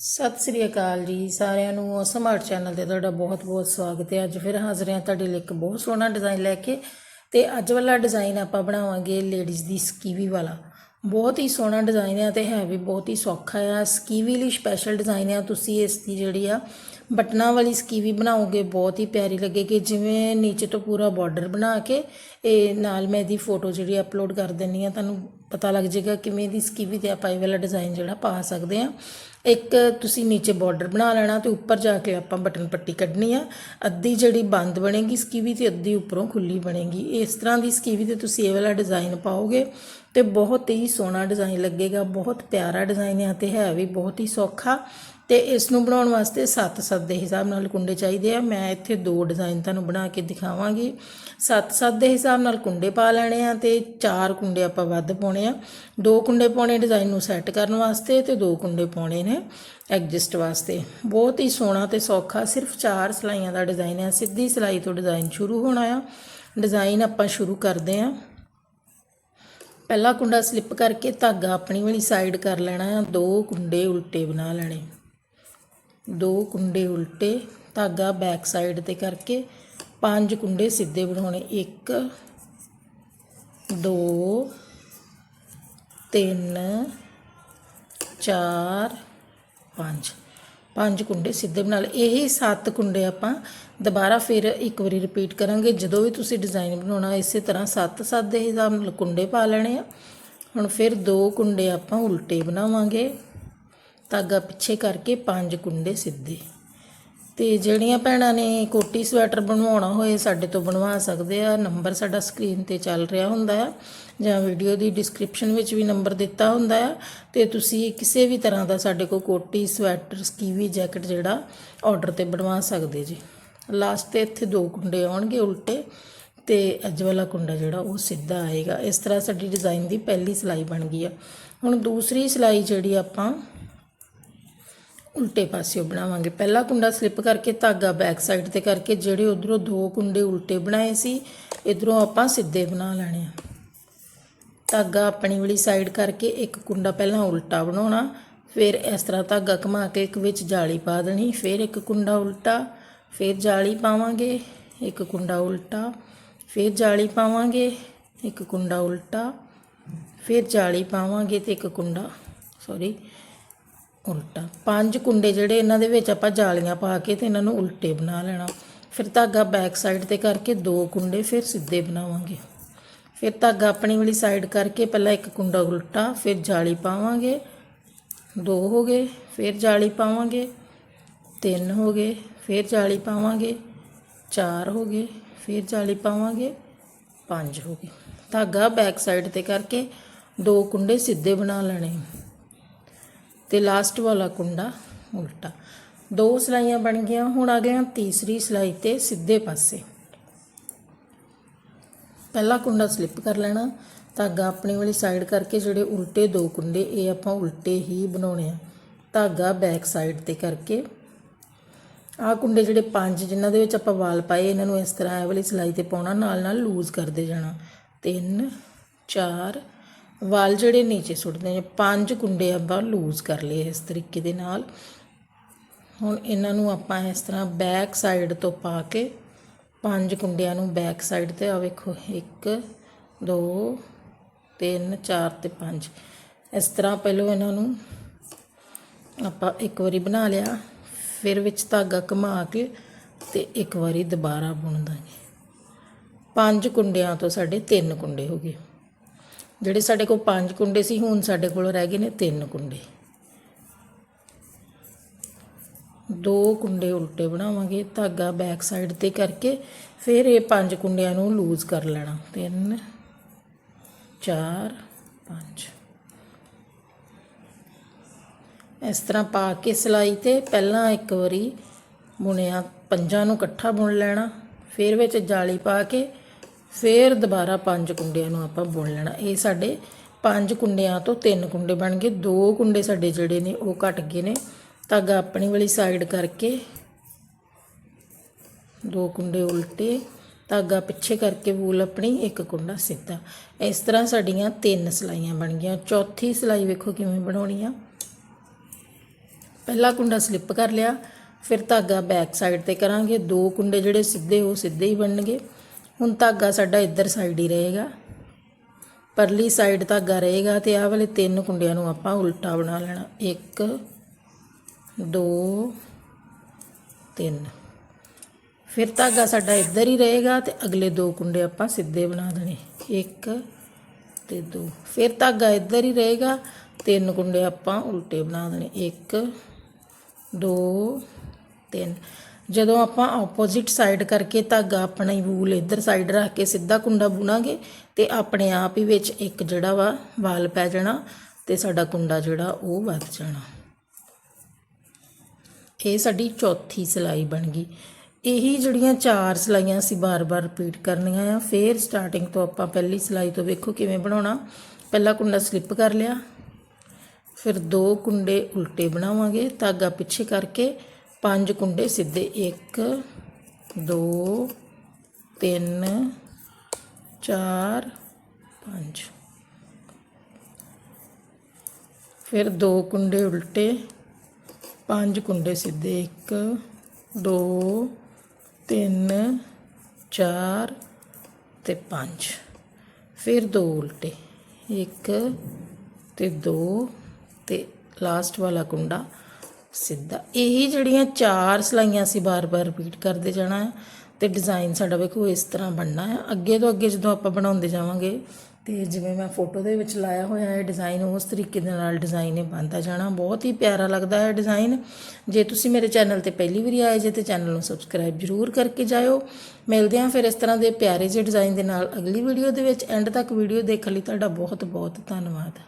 ਸਤਿ ਸ੍ਰੀ ਅਕਾਲ ਜੀ ਸਾਰਿਆਂ ਨੂੰ ਸਮਾਰਟ ਚੈਨਲ ਤੇ ਤੁਹਾਡਾ ਬਹੁਤ-ਬਹੁਤ ਸਵਾਗਤ ਹੈ। ਅੱਜ ਫਿਰ ਹਾਜ਼ਰ ਹਾਂ ਤੁਹਾਡੇ ਲਈ ਇੱਕ ਬਹੁਤ ਸੋਹਣਾ ਡਿਜ਼ਾਈਨ ਲੈ ਕੇ ਤੇ ਅੱਜ ਵਾਲਾ ਡਿਜ਼ਾਈਨ ਆਪਾਂ ਬਣਾਵਾਂਗੇ ਲੇਡੀਜ਼ ਦੀ ਸਕੀਵੀ ਵਾਲਾ। ਬਹੁਤ ਹੀ ਸੋਹਣਾ ਡਿਜ਼ਾਈਨ ਹੈ ਤੇ ਹੈ ਵੀ ਬਹੁਤ ਹੀ ਸੌਖਾ ਆ। ਸਕੀਵੀ ਲਈ ਸਪੈਸ਼ਲ ਡਿਜ਼ਾਈਨ ਆ, ਤੁਸੀਂ ਇਸ ਦੀ ਜਿਹੜੀ ਆ ਬਟਨਾਂ ਵਾਲੀ ਸਕੀਵੀ ਬਣਾਓਗੇ, ਬਹੁਤ ਹੀ ਪਿਆਰੀ ਲੱਗੇਗੀ। ਜਿਵੇਂ ਨੀਚੇ ਤੋਂ ਪੂਰਾ ਬਾਰਡਰ ਬਣਾ ਕੇ ਇਹ ਨਾਲ ਮੈਂ ਇਹਦੀ ਫੋਟੋ ਜਿਹੜੀ ਅਪਲੋਡ ਕਰ ਦਿੰਨੀ ਆ, ਤੁਹਾਨੂੰ ਪਤਾ ਲੱਗ ਜਾਏਗਾ ਕਿਵੇਂ ਦੀ ਸਕੀਵੀ ਤੇ ਆਪਾਂ ਇਹ ਵਾਲਾ ਡਿਜ਼ਾਈਨ ਜਿਹੜਾ ਪਾ ਸਕਦੇ ਆ ਇੱਕ ਤੁਸੀਂ ਨੀਚੇ ਬਾਰਡਰ ਬਣਾ ਲੈਣਾ ਤੇ ਉੱਪਰ ਜਾ ਕੇ ਆਪਾਂ ਬਟਨ ਪੱਟੀ ਕੱਢਣੀ ਆ। ਅੱਧੀ ਜਿਹੜੀ ਬੰਦ ਬਣੇਗੀ ਸਕੀਵੀ ਤੇ ਅੱਧੀ ਉੱਪਰੋਂ ਖੁੱਲੀ ਬਣੇਗੀ। ਇਸ ਤਰ੍ਹਾਂ ਦੀ ਸਕੀਵੀ ਤੇ ਤੁਸੀਂ ਇਹ ਵਾਲਾ ਡਿਜ਼ਾਈਨ ਪਾਓਗੇ ਤੇ ਬਹੁਤ ਹੀ ਸੋਹਣਾ ਡਿਜ਼ਾਈਨ ਲੱਗੇਗਾ, ਬਹੁਤ ਪਿਆਰਾ ਡਿਜ਼ਾਈਨ ਹੈ ਤੇ ਹੈ ਵੀ ਬਹੁਤ ਹੀ ਸੌਖਾ। ਤੇ ਇਸ ਨੂੰ ਬਣਾਉਣ ਵਾਸਤੇ 7-7 ਦੇ ਹਿਸਾਬ ਨਾਲ ਕੁੰਡੇ ਚਾਹੀਦੇ ਆ। ਮੈਂ ਇੱਥੇ ਦੋ ਡਿਜ਼ਾਈਨ ਤੁਹਾਨੂੰ ਬਣਾ ਕੇ ਦਿਖਾਵਾਂਗੀ। 7-7 ਦੇ ਹਿਸਾਬ ਨਾਲ ਕੁੰਡੇ ਪਾ ਲੈਣੇ ਆ ਤੇ ਚਾਰ ਕੁੰਡੇ ਆਪਾਂ ਵੱਧ ਪਾਉਣੇ ਆ। ਦੋ ਕੁੰਡੇ ਪਾਉਣੇ ਡਿਜ਼ਾਈਨ ਨੂੰ ਸੈੱਟ ਕਰਨ ਵਾਸਤੇ ਤੇ ਦੋ ਕੁੰਡੇ ਪਾਉਣੇ ਨੇ ਐਡਜਸਟ ਵਾਸਤੇ। ਬਹੁਤ ਹੀ ਸੋਹਣਾ ਤੇ ਸੌਖਾ ਸਿਰਫ ਚਾਰ ਸਲਾਈਆਂ ਦਾ ਡਿਜ਼ਾਈਨ ਹੈ ਸਿੱਧੀ ਸਲਾਈ ਤੋਂ ਡਿਜ਼ਾਈਨ ਸ਼ੁਰੂ ਹੋਣਾ ਆ। ਡਿਜ਼ਾਈਨ ਆਪਾਂ ਸ਼ੁਰੂ ਕਰਦੇ ਆ। ਪਹਿਲਾ ਕੁੰਡਾ ਸਲਿੱਪ ਕਰਕੇ ਧਾਗਾ ਆਪਣੀ ਵਾਲੀ ਸਾਈਡ ਕਰ ਲੈਣਾ ਆ। ਦੋ ਕੁੰਡੇ ਉਲਟੇ ਬਣਾ ਲੈਣੇ। ਦੋ ਕੁੰਡੇ ਉਲਟੇ, ਧਾਗਾ ਬੈਕ ਸਾਈਡ ਤੇ ਕਰਕੇ ਪੰਜ ਕੁੰਡੇ ਸਿੱਧੇ ਬਣਾਉਣੇ। 1 2 3 4 5 ਪੰਜ ਕੁੰਡੇ ਸਿੱਧੇ ਬਣਾ ਲਏ। ਇਹੀ ਸੱਤ ਕੁੰਡੇ ਆਪਾਂ ਦੁਬਾਰਾ ਫਿਰ ਇੱਕ ਵਾਰੀ ਰਿਪੀਟ ਕਰਾਂਗੇ। ਜਦੋਂ ਵੀ ਤੁਸੀਂ ਡਿਜ਼ਾਈਨ ਬਣਾਉਣਾ, ਇਸੇ ਤਰ੍ਹਾਂ ਸੱਤ ਸੱਤ ਦੇ ਹਿਸਾਬ ਨਾਲ ਕੁੰਡੇ ਪਾ ਲੈਣੇ ਆ। ਹੁਣ ਫਿਰ ਦੋ ਕੁੰਡੇ ਆਪਾਂ ਉਲਟੇ ਬਣਾਵਾਂਗੇ। ਧਾਗਾ ਪਿੱਛੇ ਕਰਕੇ ਪੰਜ ਕੁੰਡੇ ਸਿੱਧੇ। ਤੇ ਜਿਹੜੀਆਂ ਭੈਣਾਂ ਨੇ ਕੋਟੀ ਸਵੈਟਰ ਬਣਵਾਉਣਾ ਹੋਏ, ਸਾਡੇ ਤੋਂ ਬਣਵਾ ਸਕਦੇ ਆ। ਨੰਬਰ ਸਾਡਾ ਸਕਰੀਨ ਤੇ ਚੱਲ ਰਿਹਾ ਹੁੰਦਾ ਆ। ਜਾਂ ਵੀਡੀਓ ਦੀ ਡਿਸਕ੍ਰਿਪਸ਼ਨ ਵਿੱਚ ਵੀ ਨੰਬਰ ਦਿੱਤਾ ਹੁੰਦਾ ਆ। ਤੇ ਤੁਸੀਂ ਕਿਸੇ ਵੀ ਤਰ੍ਹਾਂ ਦਾ ਸਾਡੇ ਕੋਲ ਕੋਟੀ ਸਵੈਟਰ, ਸਕੀਵੀ ਜੈਕਟ ਜਿਹੜਾ, ਆਰਡਰ ਤੇ ਬਣਵਾ ਸਕਦੇ ਜੀ। ਲਾਸਟ ਤੇ ਇੱਥੇ ਦੋ ਕੁੰਡੇ ਆਉਣਗੇ ਉਲਟੇ, ਤੇ ਅੱਜ ਵਾਲਾ ਕੁੰਡਾ ਜਿਹੜਾ ਉਹ ਸਿੱਧਾ ਆਏਗਾ। ਇਸ ਤਰ੍ਹਾਂ ਸਾਡੀ ਡਿਜ਼ਾਈਨ ਦੀ ਪਹਿਲੀ ਸਿਲਾਈ ਬਣ ਗਈ ਆ। ਹੁਣ ਦੂਸਰੀ ਸਿਲਾਈ ਜਿਹੜੀ ਆਪਾਂ ਉਲਟੇ ਪਾਸਿਓਂ ਬਣਾਵਾਂਗੇ। ਪਹਿਲਾ ਕੁੰਡਾ ਸਲਿੱਪ ਕਰਕੇ ਧਾਗਾ ਬੈਕ ਸਾਈਡ ਤੇ ਕਰਕੇ ਜਿਹੜੇ ਉਧਰੋਂ ਦੋ ਕੁੰਡੇ ਉਲਟੇ ਬਣਾਏ ਸੀ, ਇਧਰੋਂ ਆਪਾਂ ਸਿੱਧੇ ਬਣਾ ਲੈਣੇ ਆ। ਧਾਗਾ ਆਪਣੀ ਵਾਲੀ ਸਾਈਡ ਕਰਕੇ ਇੱਕ ਕੁੰਡਾ ਪਹਿਲਾਂ ਉਲਟਾ ਬਣਾਉਣਾ, ਫਿਰ ਇਸ ਤਰ੍ਹਾਂ ਧਾਗਾ ਘੁਮਾ ਕੇ ਇੱਕ ਵਿੱਚ ਜਾਲੀ ਪਾ ਦੇਣੀ, ਫਿਰ ਇੱਕ ਕੁੰਡਾ ਉਲਟਾ, ਫਿਰ ਜਾਲੀ ਪਾਵਾਂਗੇ, ਇੱਕ ਕੁੰਡਾ ਉਲਟਾ, ਫਿਰ ਜਾਲੀ ਪਾਵਾਂਗੇ, ਇੱਕ ਕੁੰਡਾ ਉਲਟਾ, ਫਿਰ ਜਾਲੀ ਪਾਵਾਂਗੇ ਤੇ ਇੱਕ ਕੁੰਡਾ ਸੌਰੀ ਉਲਟਾ। ਪੰਜ ਕੁੰਡੇ ਜਿਹੜੇ ਇਹਨਾਂ ਦੇ ਵਿੱਚ ਆਪਾਂ ਜਾਲੀਆਂ ਪਾ ਕੇ ਤੇ ਇਹਨਾਂ ਨੂੰ ਉਲਟੇ ਬਣਾ ਲੈਣਾ। ਫਿਰ ਧਾਗਾ ਬੈਕ ਸਾਈਡ ਤੇ ਕਰਕੇ ਦੋ ਕੁੰਡੇ ਫਿਰ ਸਿੱਧੇ ਬਣਾਵਾਂਗੇ। ਫਿਰ ਧਾਗਾ ਆਪਣੀ ਵਾਲੀ ਸਾਈਡ ਕਰਕੇ ਪਹਿਲਾਂ ਇੱਕ ਕੁੰਡਾ ਉਲਟਾ, ਫਿਰ ਜਾਲੀ ਪਾਵਾਂਗੇ। ਦੋ ਹੋ ਗਏ, ਫਿਰ ਜਾਲੀ ਪਾਵਾਂਗੇ। ਤਿੰਨ ਹੋ ਗਏ, ਫਿਰ ਜਾਲੀ ਪਾਵਾਂਗੇ। ਚਾਰ ਹੋ ਗਏ, ਫਿਰ ਜਾਲੀ ਪਾਵਾਂਗੇ। ਪੰਜ ਹੋ ਗਏ। ਧਾਗਾ ਬੈਕ ਸਾਈਡ ਤੇ ਕਰਕੇ ਦੋ ਕੁੰਡੇ ਸਿੱਧੇ ਬਣਾ ਲੈਣੇ। ਤੇ ਲਾਸਟ ਵਾਲਾ ਕੁੰਡਾ ਉਲਟਾ। ਦੋ ਸਲਾਈਆਂ ਬਣ ਗਈਆਂ, ਹੁਣ ਆ ਗਏ ਤੀਸਰੀ ਸਲਾਈ ਤੇ ਸਿੱਧੇ ਪਾਸੇ। ਪਹਿਲਾ ਕੁੰਡਾ ਸਲਿੱਪ ਕਰ ਲੈਣਾ, ਧਾਗਾ ਆਪਣੀ ਵਾਲੀ ਸਾਈਡ ਕਰਕੇ ਜਿਹੜੇ ਉਲਟੇ ਦੋ ਕੁੰਡੇ, ਇਹ ਆਪਾਂ ਉਲਟੇ ਹੀ ਬਣਾਉਣੇ ਆ। ਧਾਗਾ ਬੈਕ ਸਾਈਡ ਤੇ ਕਰਕੇ। ਆਹ ਕੁੰਡੇ ਜਿਹੜੇ ਪੰਜ ਜਿਨ੍ਹਾਂ ਦੇ ਵਿੱਚ ਆਪਾਂ ਵਾਲ ਪਾਏ, ਇਹਨਾਂ ਨੂੰ ਇਸ ਤਰ੍ਹਾਂ ਇਹ ਵਾਲੀ ਸਲਾਈ ਤੇ ਪਾਉਣਾ ਨਾਲ ਨਾਲ ਲੂਜ਼ ਕਰਦੇ ਜਾਣਾ। 3 4 ਵਾਲ ਜਿਹੜੇ ਨੀਚੇ ਸੁੱਟਦੇ ਨੇ, ਪੰਜ ਕੁੰਡੇ ਆਪਾਂ ਲੂਜ਼ ਕਰ ਲਏ ਇਸ ਤਰੀਕੇ ਦੇ ਨਾਲ। ਹੁਣ ਇਹਨਾਂ ਨੂੰ ਆਪਾਂ ਇਸ ਤਰ੍ਹਾਂ ਬੈਕ ਸਾਈਡ ਤੋਂ ਪਾ ਕੇ ਪੰਜ ਕੁੰਡਿਆਂ ਨੂੰ ਬੈਕ ਸਾਈਡ ਤੇ ਆ ਵੇਖੋ 1 2 3 4 ਤੇ 5 ਇਸ ਤਰ੍ਹਾਂ ਪਹਿਲਾਂ ਇਹਨਾਂ ਨੂੰ ਆਪਾਂ ਇੱਕ ਵਾਰੀ ਬਣਾ ਲਿਆ, ਫਿਰ ਵਿੱਚ ਧਾਗਾ ਘੁਮਾ ਕੇ ਤੇ ਇੱਕ ਵਾਰੀ ਦੁਬਾਰਾ ਬੁਣ ਦਾਂਗੇ ਪੰਜ ਕੁੰਡਿਆਂ ਤੋਂ ਸਾਡੇ ਤਿੰਨ ਕੁੰਡੇ ਹੋ ਗਏ। ਜਿਹੜੇ ਸਾਡੇ ਕੋਲ ਪੰਜ ਕੁੰਡੇ ਸੀ, ਹੁਣ ਸਾਡੇ ਕੋਲ ਰਹਿ ਗਏ ਨੇ ਤਿੰਨ ਕੁੰਡੇ। ਦੋ ਕੁੰਡੇ ਉਲਟੇ ਬਣਾਵਾਂਗੇ, ਧਾਗਾ ਬੈਕ ਸਾਈਡ ਤੇ ਕਰਕੇ ਫਿਰ ਇਹ ਪੰਜ ਕੁੰਡਿਆਂ ਨੂੰ ਲੂਜ਼ ਕਰ ਲੈਣਾ। 3 4 5 ਇਸ ਤਰ੍ਹਾਂ ਪਾ ਕੇ ਸਿਲਾਈ ਤੇ ਪਹਿਲਾਂ ਇੱਕ ਵਾਰੀ ਬੁਣਿਆ, ਪੰਜਾਂ ਨੂੰ ਇਕੱਠਾ ਬੁਣ ਲੈਣਾ, ਫਿਰ ਵਿੱਚ ਜਾਲੀ ਪਾ ਕੇ ਫਿਰ ਦੁਬਾਰਾ ਪੰਜ ਕੁੰਡਿਆਂ ਨੂੰ ਆਪਾਂ ਬੁਣ ਲੈਣਾ। ਇਹ ਸਾਡੇ ਪੰਜ ਕੁੰਡਿਆਂ ਤੋਂ ਤਿੰਨ ਕੁੰਡੇ ਬਣ ਗਏ। ਦੋ ਕੁੰਡੇ ਸਾਡੇ ਜਿਹੜੇ ਨੇ ਉਹ ਘਟ ਗਏ ਨੇ। ਧਾਗਾ ਆਪਣੀ ਵਾਲੀ ਸਾਈਡ ਕਰਕੇ ਦੋ ਕੁੰਡੇ ਉਲਟੇ, ਧਾਗਾ ਪਿੱਛੇ ਕਰਕੇ ਵੂਲ ਆਪਣੀ ਇੱਕ ਕੁੰਡਾ ਸਿੱਧਾ। ਇਸ ਤਰ੍ਹਾਂ ਸਾਡੀਆਂ ਤਿੰਨ ਸਲਾਈਆਂ ਬਣ ਗਈਆਂ। ਚੌਥੀ ਸਲਾਈ ਵੇਖੋ ਕਿਵੇਂ ਬਣਾਉਣੀ ਆ। ਪਹਿਲਾ ਕੁੰਡਾ ਸਲਿੱਪ ਕਰ ਲਿਆ। ਫਿਰ ਧਾਗਾ ਬੈਕ ਸਾਈਡ ਤੇ ਕਰਾਂਗੇ। ਦੋ ਕੁੰਡੇ ਜਿਹੜੇ ਸਿੱਧੇ ਉਹ ਸਿੱਧੇ ਹੀ ਬਣਨਗੇ। ਹੁਣ ਧਾਗਾ ਸਾਡਾ ਇੱਧਰ ਸਾਈਡ ਹੀ ਰਹੇਗਾ। ਪਰਲੀ ਸਾਈਡ ਧਾਗਾ ਰਹੇਗਾ ਤੇ ਆਹ ਵਾਲੇ ਤਿੰਨ ਕੁੰਡਿਆਂ ਨੂੰ ਆਪਾਂ ਉਲਟਾ ਬਣਾ ਲੈਣਾ। 1 2 3 ਫਿਰ ਧਾਗਾ ਸਾਡਾ ਇੱਧਰ ਹੀ ਰਹੇਗਾ ਤੇ ਅਗਲੇ ਦੋ ਕੁੰਡੇ ਆਪਾਂ ਸਿੱਧੇ ਬਣਾ ਦੇਣੇ। 1 ਤੇ 2 ਫਿਰ ਧਾਗਾ ਇੱਧਰ ਹੀ ਰਹੇਗਾ, ਤਿੰਨ ਕੁੰਡੇ ਆਪਾਂ ਉਲਟੇ ਬਣਾ ਦੇਣੇ। 1 2 3 ਜਦੋਂ ਆਪਾਂ ਆਪੋਜ਼ਿਟ ਸਾਈਡ ਕਰਕੇ ਧਾਗਾ ਆਪਣਾ ਹੀ ਵੂਲ ਇੱਧਰ ਸਾਈਡ ਰੱਖ ਕੇ ਸਿੱਧਾ ਕੁੰਡਾ ਬੁਣਾਂਗੇ ਤੇ ਆਪਣੇ ਆਪ ਹੀ ਵਿੱਚ ਇੱਕ ਜਿਹੜਾ ਵਾ ਵਾਲ ਪੈ ਜਾਣਾ ਤੇ ਸਾਡਾ ਕੁੰਡਾ ਜਿਹੜਾ ਉਹ ਵੱਧ ਜਾਣਾ। ਇਹ ਸਾਡੀ ਚੌਥੀ ਸਿਲਾਈ ਬਣ ਗਈ। ਇਹੀ ਜਿਹੜੀਆਂ ਚਾਰ ਸਿਲਾਈਆਂ ਅਸੀਂ ਬਾਰ-ਬਾਰ ਰਿਪੀਟ ਕਰਨੀਆਂ ਆ, ਫੇਰ ਸਟਾਰਟਿੰਗ ਤੋਂ ਆਪਾਂ ਪਹਿਲੀ ਸਿਲਾਈ ਤੋਂ ਵੇਖੋ ਕਿਵੇਂ ਬਣਾਉਣਾ। ਪਹਿਲਾ ਕੁੰਡਾ ਸਲਿੱਪ ਕਰ ਲਿਆ, ਫਿਰ ਦੋ ਕੁੰਡੇ ਉਲਟੇ ਬਣਾਵਾਂਗੇ ਧਾਗਾ ਪਿੱਛੇ ਕਰਕੇ ਪੰਜ ਕੁੰਡੇ ਸਿੱਧੇ 1 2 3 4 5 ਫਿਰ ਦੋ ਕੁੰਡੇ ਉਲਟੇ, ਪੰਜ ਕੁੰਡੇ ਸਿੱਧੇ 1 2 3 4 ਤੇ 5 ਫਿਰ ਦੋ ਉਲਟੇ 1 ਤੇ 2 ਤੇ ਲਾਸਟ ਵਾਲਾ ਕੁੰਡਾ ਸਿੱਧਾ। ਇਹੀ ਜਿਹੜੀਆਂ ਚਾਰ ਸਲਾਈਆਂ ਅਸੀਂ ਬਾਰ-ਬਾਰ ਰਿਪੀਟ ਕਰਦੇ ਜਾਣਾ ਹੈ ਤੇ ਡਿਜ਼ਾਈਨ ਸਾਡਾ ਵੇਖੋ ਇਸ ਤਰ੍ਹਾਂ ਬਣਨਾ ਹੈ। ਅੱਗੇ ਤੋਂ ਅੱਗੇ ਜਦੋਂ ਆਪਾਂ ਬਣਾਉਂਦੇ ਜਾਵਾਂਗੇ ਤੇ ਜਿਵੇਂ ਮੈਂ ਫੋਟੋ ਦੇ ਵਿੱਚ ਲਾਇਆ ਹੋਇਆ ਹੈ ਡਿਜ਼ਾਈਨ ਉਸ ਤਰੀਕੇ ਦੇ ਨਾਲ ਡਿਜ਼ਾਈਨ ਇਹ ਬਣਦਾ ਜਾਣਾ। ਬਹੁਤ ਹੀ ਪਿਆਰਾ ਲੱਗਦਾ ਹੈ ਡਿਜ਼ਾਈਨ ਜੇ ਤੁਸੀਂ ਮੇਰੇ ਚੈਨਲ ਤੇ ਪਹਿਲੀ ਵਾਰੀ ਆਏ ਜੇ ਤੇ ਚੈਨਲ ਨੂੰ ਸਬਸਕ੍ਰਾਈਬ ਜ਼ਰੂਰ ਕਰਕੇ ਜਾਇਓ। ਮਿਲਦੇ ਹਾਂ ਫਿਰ ਇਸ ਤਰ੍ਹਾਂ ਦੇ ਪਿਆਰੇ ਜਿਹੇ ਡਿਜ਼ਾਈਨ ਦੇ ਨਾਲ ਅਗਲੀ ਵੀਡੀਓ ਦੇ ਵਿੱਚ। ਐਂਡ ਤੱਕ ਵੀਡੀਓ ਦੇਖਣ ਲਈ ਤੁਹਾਡਾ ਬਹੁਤ ਬਹੁਤ ਧੰਨਵਾਦ।